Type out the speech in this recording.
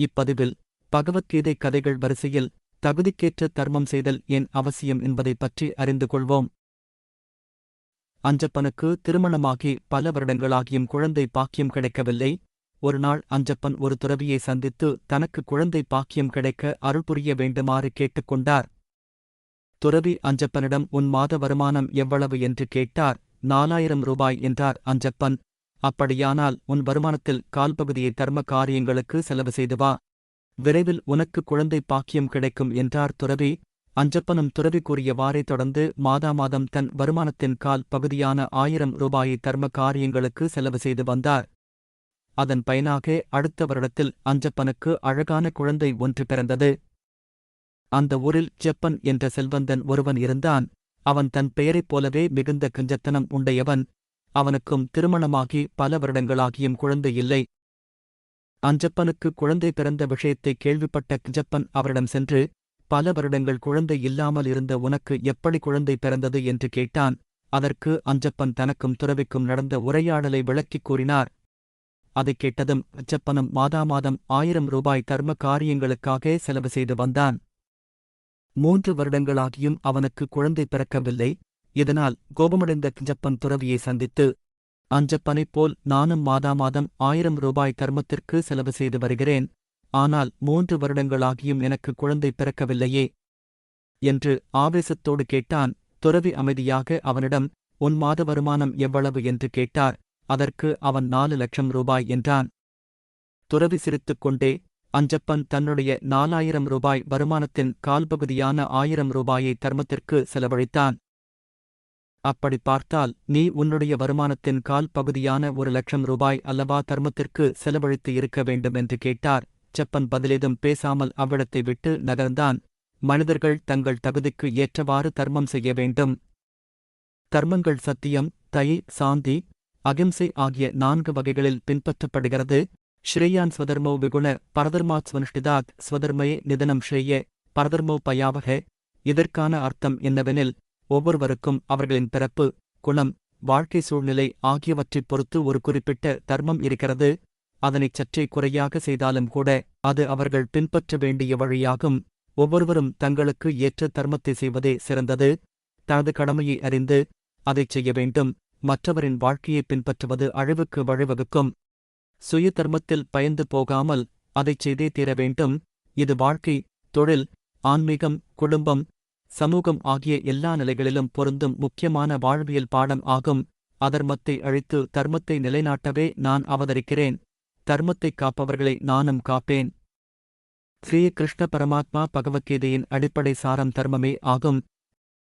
இப்பதிவில் பகவத்கீதை கதைகள் வரிசையில் தகுதிக்கேற்ற தர்மம் செய்தல் ஏன் அவசியம் என்பதைப் பற்றி அறிந்து கொள்வோம். அஞ்சப்பனுக்கு திருமணமாகி பல வருடங்களாகியும் குழந்தை பாக்கியம் கிடைக்கவில்லை. ஒருநாள் அஞ்சப்பன் ஒரு துறவியை சந்தித்து தனக்கு குழந்தை பாக்கியம் கிடைக்க அருள் புரிய வேண்டுமாறு கேட்டுக்கொண்டார் துறவி அஞ்சப்பனிடம் உன் மாத வருமானம் எவ்வளவு? என்று கேட்டார். நாலாயிரம் ரூபாய் என்றார் அஞ்சப்பன். அப்படியானால் உன் வருமானத்தில் கால்பகுதியை தர்ம காரியங்களுக்கு செலவு செய்து வா. விரைவில் உனக்கு குழந்தை பாக்கியம் கிடைக்கும் என்றார் துறவி. அஞ்சப்பனும் துறவி கூறியவாறே தொடர்ந்து மாதா மாதம் தன் வருமானத்தின் கால் பகுதியான ஆயிரம் ரூபாயை தர்ம காரியங்களுக்கு செலவு செய்து வந்தார். அதன் பயனாக அடுத்த வருடத்தில் அஞ்சப்பனுக்கு அழகான குழந்தை ஒன்று பிறந்தது. அந்த ஊரில் ஜப்பன் என்ற செல்வந்தன் ஒருவன் இருந்தான். அவன் தன் பெயரைப் போலவே மிகுந்த கஞ்சத்தனம் உண்டையவன் அவனுக்கும் திருமணமாகி பல வருடங்களாகியும் குழந்தை இல்லை. அஞ்சப்பனுக்கு குழந்தை பிறந்த விஷயத்தை கேள்விப்பட்ட கிஜப்பன் அவரிடம் சென்று பல வருடங்கள் குழந்தை இல்லாமல் இருந்த உனக்கு எப்படி குழந்தை பிறந்தது? என்று கேட்டான். அதற்கு அஞ்சப்பன் தனக்கும் துறவிக்கும் நடந்த உரையாடலை விளக்கிக் கூறினார். அதைக் கேட்டதும் அஞ்சப்பனும் மாதா மாதம் ஆயிரம் ரூபாய் தர்ம காரியங்களுக்காக செலவு செய்து வந்தான். மூன்று வருடங்களாகியும் அவனுக்கு குழந்தை பிறக்கவில்லை. இதனால் கோபமடைந்த கிஞ்சப்பன் துறவியை சந்தித்து அஞ்சப்பனைப் போல் நானும் மாதா மாதம் ஆயிரம் ரூபாய் தர்மத்திற்கு செலவு செய்து வருகிறேன். ஆனால் மூன்று வருடங்களாகியும் எனக்கு குழந்தை பிறக்கவில்லையே என்று ஆவேசத்தோடு கேட்டான் துறவி அமைதியாக அவனிடம் உன் மாத வருமானம் எவ்வளவு என்று கேட்டார். அதற்கு அவன் நாலு லட்சம் ரூபாய் என்றான். துறவி சிரித்துக் கொண்டே அஞ்சப்பன் தன்னுடைய நாலாயிரம் ரூபாய் வருமானத்தின் கால்பகுதியான ஆயிரம் ரூபாயை தர்மத்திற்கு செலவழித்தான். அப்படி பார்த்தால் நீ உன்னுடைய வருமானத்தின் கால் பகுதியான ஒரு லட்சம் ரூபாய் அல்லவா தர்மத்திற்கு செலவழித்து இருக்க வேண்டும் என்று கேட்டார். செப்பன் பதிலேதும் பேசாமல் அவ்விடத்தை விட்டு நகர்ந்தான். மனிதர்கள் தங்கள் தகுதிக்கு ஏற்றவாறு தர்மம் செய்ய வேண்டும். தர்மங்கள் சத்தியம் தயை சாந்தி அகிம்சை ஆகிய நான்கு வகைகளில் பின்பற்றப்படுகிறது. ஸ்ரேயான் ஸ்வதர்மோ விகுண பரதர்மாத் ஸ்வனுஷ்டிதாத் ஸ்வதர்மயே நிதனம் ஸ்ரேய பரதர்மோ பயாவக. இதற்கான அர்த்தம் என்னவெனில் ஒவ்வொருவருக்கும் அவர்களின் பிறப்பு குணம் வாழ்க்கை சூழ்நிலை ஆகியவற்றைப் பொறுத்து ஒரு குறிப்பிட்ட தர்மம் இருக்கிறது. அதனைச் சற்றே குறையாக செய்தாலும் கூட அது அவர்கள் பின்பற்ற வேண்டிய வழியாகும். ஒவ்வொருவரும் தங்களுக்கு ஏற்ற தர்மத்தை செய்வதே சிறந்தது. தனது கடமையை அறிந்து அதைச் செய்ய வேண்டும். மற்றவரின் வாழ்க்கையை பின்பற்றுவது அழிவுக்கு வழிவகுக்கும். சுய தர்மத்தில் பயந்து போகாமல் அதைச் செய்தே தீர வேண்டும். இது வாழ்க்கை தொழில் ஆன்மீகம் குடும்பம் சமூகம் ஆகிய எல்லா நிலைகளிலும் பொருந்தும் முக்கியமான வாழ்வியல் பாடம் ஆகும். அதர்மத்தை அழித்து தர்மத்தை நிலைநாட்டவே நான் அவதரிக்கிறேன். தர்மத்தைக் காப்பவர்களை நானும் காப்பேன். ஸ்ரீ கிருஷ்ண பரமாத்மா பகவத்கீதையின் அடிப்படை சாரம் தர்மமே ஆகும்.